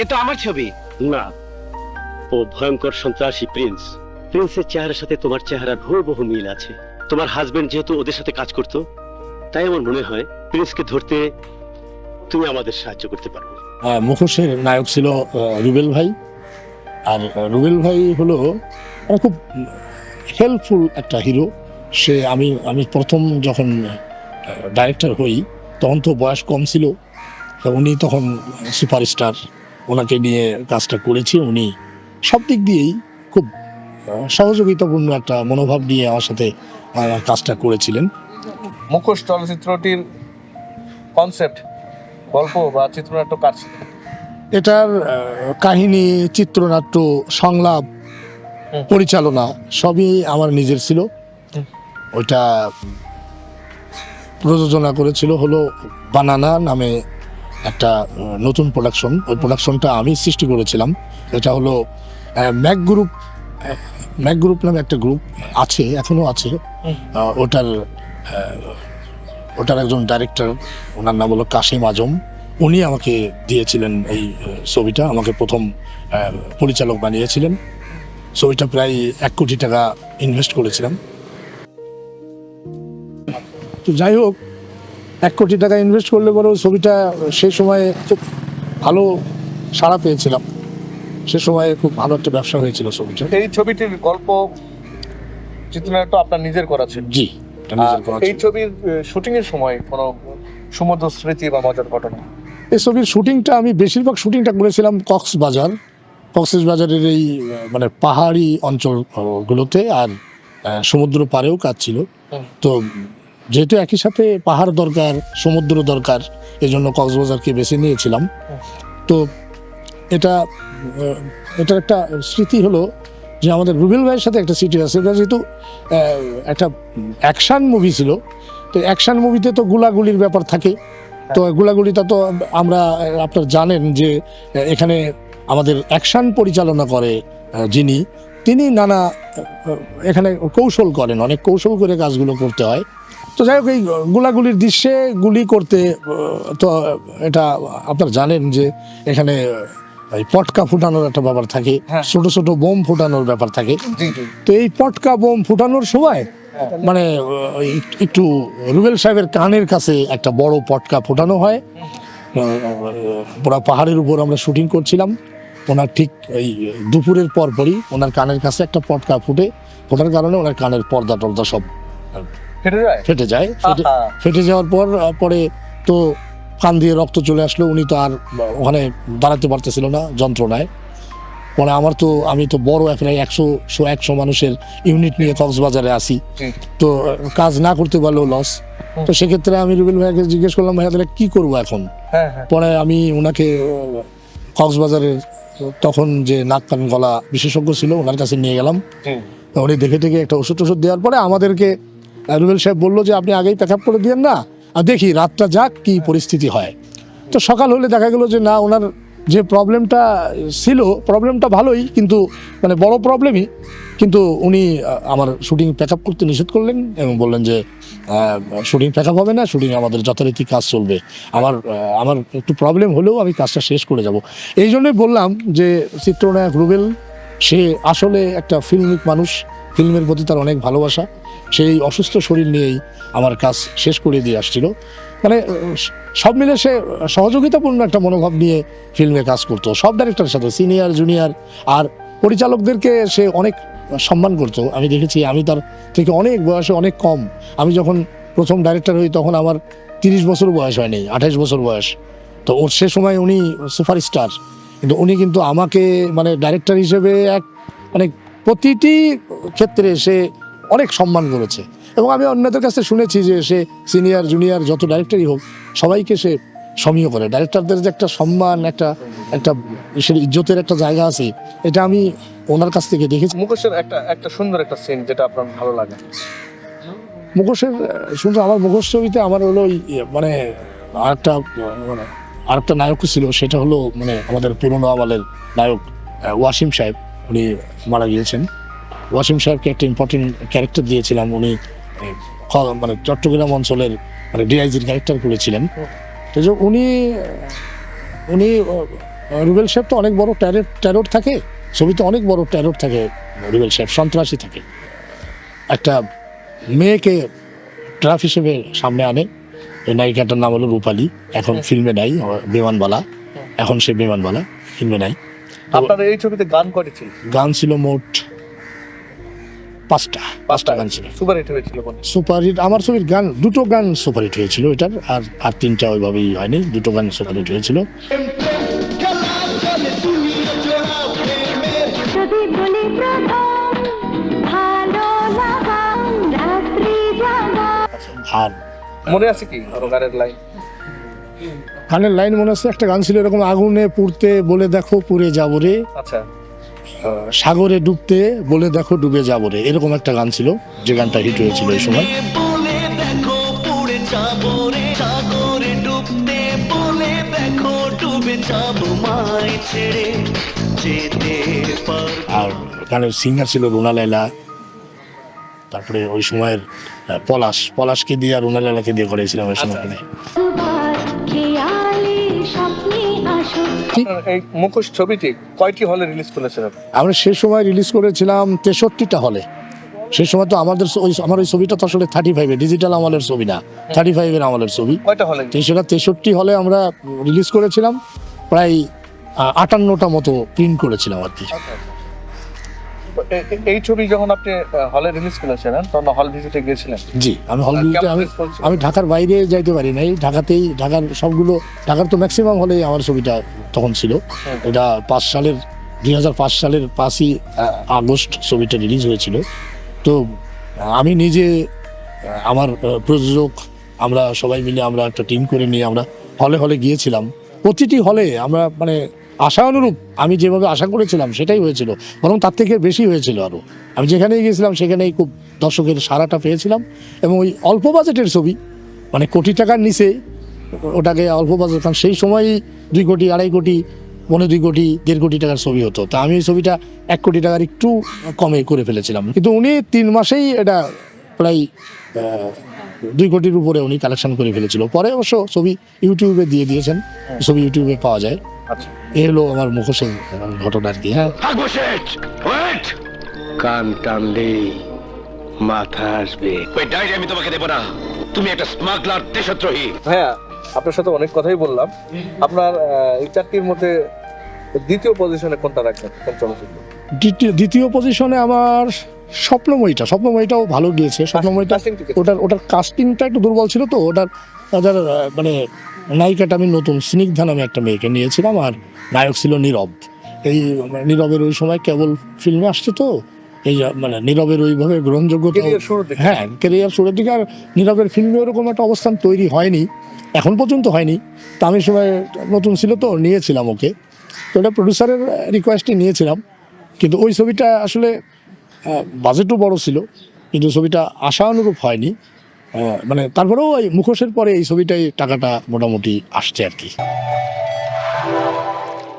এ তো আমার ছবি। না ও ভয়ঙ্কর সন্ত্রাসী প্রিন্স। প্রিন্সের চেহারার সাথে তোমার চেহারার বহু মিল আছে। তোমার হাজবেন্ড যেহেতু ওদের সাথে কাজ করতো তাই আমার মনে হয় প্রিন্সকে ধরতে তুমি আমাদের সাহায্য করতে পারবে মুখোশের নায়ক ছিল রুবেল ভাই। আর রুবেল ভাই হলো মানে খুব হেল্পফুল একটা হিরো সে আমি আমি প্রথম যখন ডাইরেক্টর হই তখন তো বয়স কম ছিল। তা উনি তখন সুপারস্টার ওনাকে নিয়ে কাজটা করেছি উনি সব দিক দিয়েই খুব সহযোগিতাপূর্ণ একটা মনোভাব নিয়ে আমার সাথে কাজটা করেছিলেন। মুখোশ চলচ্চিত্রটির কনসেপ্ট গল্প বা চিত্রনাট্য কাজ এটার কাহিনী চিত্রনাট্য সংলাপ পরিচালনা সবই আমার নিজের ছিল। ওইটা প্রযোজনা করেছিল হলো বানানা নামে একটা নতুন প্রোডাকশন ওই প্রোডাকশনটা আমি সৃষ্টি করেছিলাম। এটা হলো ম্যাক গ্রুপ ম্যাক গ্রুপ নামে একটা গ্রুপ আছে এখনও আছে। ওটার ওটার একজন ডাইরেক্টর ওনার নাম হলো কাশিম আজম। উনি আমাকে দিয়েছিলেন এই ছবিটা। আমাকে প্রথম পরিচালক বানিয়েছিলেন। ছবিটা প্রায় এক কোটি টাকা ইনভেস্ট করেছিলাম। তো যাই হোক এক কোটি টাকা ইনভেস্ট করলে পরেও ছবিটা সেই সময়ে খুব ভালো সাড়া পেয়েছিলাম। সে সময়ে খুব ভালো একটা ব্যবসা হয়েছিল ছবিটা। এই ছবিটির গল্প চিত্রনাট্য আপনার নিজের করা ছিল? জি এই ছবির শুটিং এর সময় কোনো সুমধুর স্মৃতি বা মজার ঘটনা? এই ছবির শুটিংটা আমি বেশিরভাগ শুটিংটা করেছিলাম কক্সবাজার। কক্সবাজারের এই মানে পাহাড়ি অঞ্চলগুলোতে আর সমুদ্র পারেও কাজ ছিল। তো যেহেতু একই সাথে পাহাড় দরকার, সমুদ্র দরকার এই জন্য কক্সবাজারকে বেছে নিয়েছিলাম। তো এটা এটার একটা স্মৃতি হলো যে আমাদের রুবেল ভাইয়ের সাথে একটা স্মৃতি আছে, এটা যেহেতু একটা অ্যাকশন মুভি ছিল। তো অ্যাকশন মুভিতে তো গুলাগুলির ব্যাপার থাকে। তো গুলাগুলিটা তো আমরা আপনার জানেন যে এখানে আমাদের অ্যাকশন পরিচালনা করে যিনি, তিনি নানা এখানে কৌশল করেন, অনেক কৌশল করে কাজগুলো করতে হয়। তো যাই হোক এই গুলাগুলির দৃশ্যে গুলি করতে তো এটা আপনারা জানেন যে এখানে এই পটকা ফুটানোর একটা ব্যাপার থাকে হ্যাঁ। ছোট ছোট বোম ফুটানোর ব্যাপার থাকে। তো এই পটকা বোম ফুটানোর সময় মানে একটু- রুবেল সাহেবের কানের কাছে একটা বড় পটকা ফোটানো হয়। পুরা পাহাড়ের উপর আমরা শুটিং করছিলাম। ওনার ঠিক এই দুপুরের পর পরই ওনার কানের কাছে একটা পটকা ফুটে ফোটার কারণে ওনার কানের পর্দা টর্দা সব ফেটে যায়? ফেটে যায়। ফেটে যাওয়ার পর পরে তো কান দিয়ে রক্ত চলে আসলো। উনি তো আর ওখানে দাঁড়াতে পারতেছিল না যন্ত্রণায়। পরে আমার তো আমি তো বড় প্রায় একশো শো একশো মানুষের ইউনিট নিয়ে কক্সবাজারে আসি তো কাজ না করতে পারলেও লস তো সেক্ষেত্রে আমি রুবেল ভাইয়াকে জিজ্ঞেস করলাম ভাইয়া তাহলে কী করব এখন? হ্যাঁ হ্যাঁ। পরে আমি ওনাকে কক্সবাজারের তখন যে নাক কান গলা বিশেষজ্ঞ ছিল ওনার কাছে নিয়ে গেলাম। উনি দেখে টেকে একটা ওষুধ টষুধ দেওয়ার পরে আমাদেরকে রুবেল সাহেব বলল যে আপনি আগেই প্যাক করে দিয়েন না। আর দেখি রাতটা যাক, কি পরিস্থিতি হয়। তো সকাল হলে দেখা গেল যে না, ওনার যে প্রবলেমটা ছিল, প্রবলেমটা ভালোই, কিন্তু মানে বড় প্রবলেমই। কিন্তু উনি আমার শুটিং প্যাক করতে নিষেধ করলেন এবং বললেন যে শুটিং প্যাক হবে না, শুটিং আমাদের যথারীতি কাজ চলবে। আমার আমার একটু প্রবলেম হলেও আমি কাজটা শেষ করে যাব। এই জন্যই বললাম যে, চিত্রনায়ক রুবেল, সে আসলে একটা ফিল্মিক মানুষ। ফিল্মের প্রতি তার অনেক ভালোবাসা। সেই অসুস্থ শরীর নিয়েই আমার কাজ শেষ করে দিয়ে আসছিল। মানে সব মিলে সে সহযোগিতাপূর্ণ একটা মনোভাব নিয়ে ফিল্মে কাজ করতো। সব ডাইরেক্টরের সাথে সিনিয়র জুনিয়র আর পরিচালকদেরকে সে অনেক সম্মান করতো। আমি দেখেছি, আমি তার থেকে অনেক বয়সে অনেক কম। আমি যখন প্রথম ডাইরেক্টর হই তখন আমার তিরিশ বছর বয়স হয়নি, আঠাশ বছর বয়স। তো ওর সে সময় উনি সুপারস্টার কিন্তু উনি কিন্তু আমাকে মানে ডাইরেক্টর হিসেবে এক মানে প্রতিটি ক্ষেত্রে সে অনেক সম্মান করেছে। এবং আমি অন্যদের কাছে শুনেছি যে সে সিনিয়র জুনিয়র যত ডাইরেক্টরই হোক সবাইকে সে সমীহ করে। ডাইরেক্টরদের যে একটা সম্মান একটা একটা সে ইজ্জতের একটা জায়গা আছে এটা আমি ওনার কাছ থেকে দেখেছি। মুখোশের একটা একটা সুন্দর একটা সিন যেটা আপনার ভালো লাগে। মুখোশের শুনছো আমার মুখোশ ছবিতে আমার হলো ওই মানে আরেকটা মানে আরেকটা নায়ক ছিল সেটা হলো মানে আমাদের পুরনো আমলের নায়ক ওয়াসিম সাহেব উনি মারা গিয়েছেন। ওয়াসিম সাহেবকে একটা ইম্পর্টেন্ট ক্যারেক্টার দিয়েছিলাম। উনি মানে চট্টগ্রাম অঞ্চলের মানে ডিআইজির ক্যারেক্টার করেছিলেন। তো যে উনি উনি রুবেল শেফ তো অনেক বড় ট্যারেট ট্যারোট থাকে। ছবিতে অনেক বড় ট্যারোট থাকে রুবেল শেফ সন্ত্রাসী থাকে। একটা মেয়েকে ট্রাফ হিসেবে সামনে আনে। এই নায়িকাটার নাম হলো রূপালী। এখন ফিল্মে নাই বিমানবালা। এখন সে বিমানবালা ফিল্মে নাই। আপনার এই ছবিতে গান কয়টি ছিল গান ছিল মোট পাঁচটা। পাঁচটা গান ছিল। সুপার হিট হয়েছিল কোন? সুপারহিট আমার ছবির গান দুটো গান সুপারহিট হয়েছিল এটার আর আর তিনটা ওইভাবেই হয়নি দুটো গান হয়েছিল। লাগা রাত্রি জাগা। আর মনে আছে কি গানের লাইন গানের লাইন মনে আছে একটা গান ছিল এরকম আগুনে পুড়তে বলে দেখো পুড়ে যাব রে। আচ্ছা। সাগরে ডুবতে বলে দেখো ডুবে যাব রে। এরকম একটা গান ছিল যে গানটা হিট হয়েছিল এই সময়। আর গানের সিঙ্গার ছিল রুনা লাইলা তারপরে ওই সময়ের পলাশ। পলাশকে দিয়ে আর রুনা লাইলাকে দিয়ে করেছিলাম ওই সময়। এই মুখোশ ছবিটি কয়টি হলে রিলিজ করেছিলেন আমরা সে সময় রিলিজ করেছিলাম তেষট্টিটা হলে। সে সময় তো আমাদের ওই আমার ওই ছবিটা তো আসলে থার্টি ফাইভে ডিজিটাল আমলের ছবি না। থার্টি ফাইভের আমলের ছবি। কয়টা হলে? তো সেটা তেষট্টি হলে আমরা রিলিজ করেছিলাম। প্রায় আটান্নটা মতো প্রিন্ট করেছিলাম আর কি। এ- এ- এই ছবি যখন আপনি হলে রিলিজ করেছিলেন তখন হল ভিজিটে গিয়েছিলেন? জি আমি হল ভিজিটে আমি আমি ঢাকার বাইরে যাইতে পারি নাই। ঢাকাতেই ঢাকার সবগুলো ঢাকার তো ম্যাক্সিমাম হলেই আমার ছবিটা তখন ছিল। এটা পাঁচ সালের দুই হাজার পাঁচ সালের পাঁচই আগস্ট ছবিটা রিলিজ হয়েছিল। তো আমি নিজে আমার প্রযোজক আমরা সবাই মিলে আমরা একটা টিম করে নিয়ে আমরা হলে হলে গিয়েছিলাম। প্রতিটি হলে আমরা মানে আশা অনুরূপ আমি যেভাবে আশা করেছিলাম সেটাই হয়েছিল, বরং তার থেকে বেশি হয়েছিল আরও আমি যেখানেই গিয়েছিলাম সেখানেই খুব দর্শকের সারাটা পেয়েছিলাম এবং ওই অল্প বাজেটের ছবি মানে কোটি টাকার নিচে ওটাকে অল্প বাজেট, কারণ সেই সময়ই দুই কোটি, আড়াই কোটি পনেরো দুই কোটি, দেড় কোটি টাকার ছবি হতো। তা আমি ওই ছবিটা এক কোটি টাকার একটু কমে করে ফেলেছিলাম। কিন্তু উনি তিন মাসেই এটা প্রায় দুই কোটির উপরে উনি কালেকশন করে ফেলেছিল। পরে অবশ্য ছবি ইউটিউবে দিয়ে দিয়েছেন। ছবি ইউটিউবে পাওয়া যায়। আচ্ছা। এ হলো আমার মুখোশের ঘটনা আর কি হ্যাঁ। থাকব শেঠ ওয়েট। কান টানলে মাথা আসবে। ওই ডায়েরি আমি তোমাকে দেবো না। তুমি একটা স্মাগলার দেশদ্রোহী। হ্যাঁ আপনার সাথে অনেক কথাই বললাম। আপনার আহ, এই চারটির মধ্যে দ্বিতীয় পজিশনে কোনটা রাখবেন? কোন চলচ্চিত্র? দ্বিতীয়- দ্বিতীয় পজিশনে আমার স্বপ্নময়ীটা স্বপ্নময়ীটাও ভালো গিয়েছে। স্বপ্নময়ীটা? ওটার ওটার কাস্টিংটা একটু দুর্বল ছিল তো ওটার ওটার মানে নায়িকাটা আমি নতুন স্নিগ্ধা নামে একটা মেয়েকে নিয়েছিলাম আর নায়ক ছিল নীরব। এই মানে নীরবের ওই সময় কেবল ফিল্মে আসছে তো এই মানে নীরবের ওইভাবে গ্রহণযোগ্যতা। হ্যাঁ কেরিয়ার শুরুর দিকে আর নীরবের ফিল্মে ওরকম একটা অবস্থান তৈরি হয়নি এখন পর্যন্ত হয়নি। তা আমি সময় নতুন ছিল তো নিয়েছিলাম ওকে। তো ওটা প্রডিউসারের রিকোয়েস্টে নিয়েছিলাম। কিন্তু ওই ছবিটা আসলে বাজেটও বড় ছিল কিন্তু ছবিটা আশা অনুরূপ হয়নি। মানে তারপরেও ওই মুখোশের পরে এই ছবিটাই টাকাটা মোটামুটি আসছে আর কি।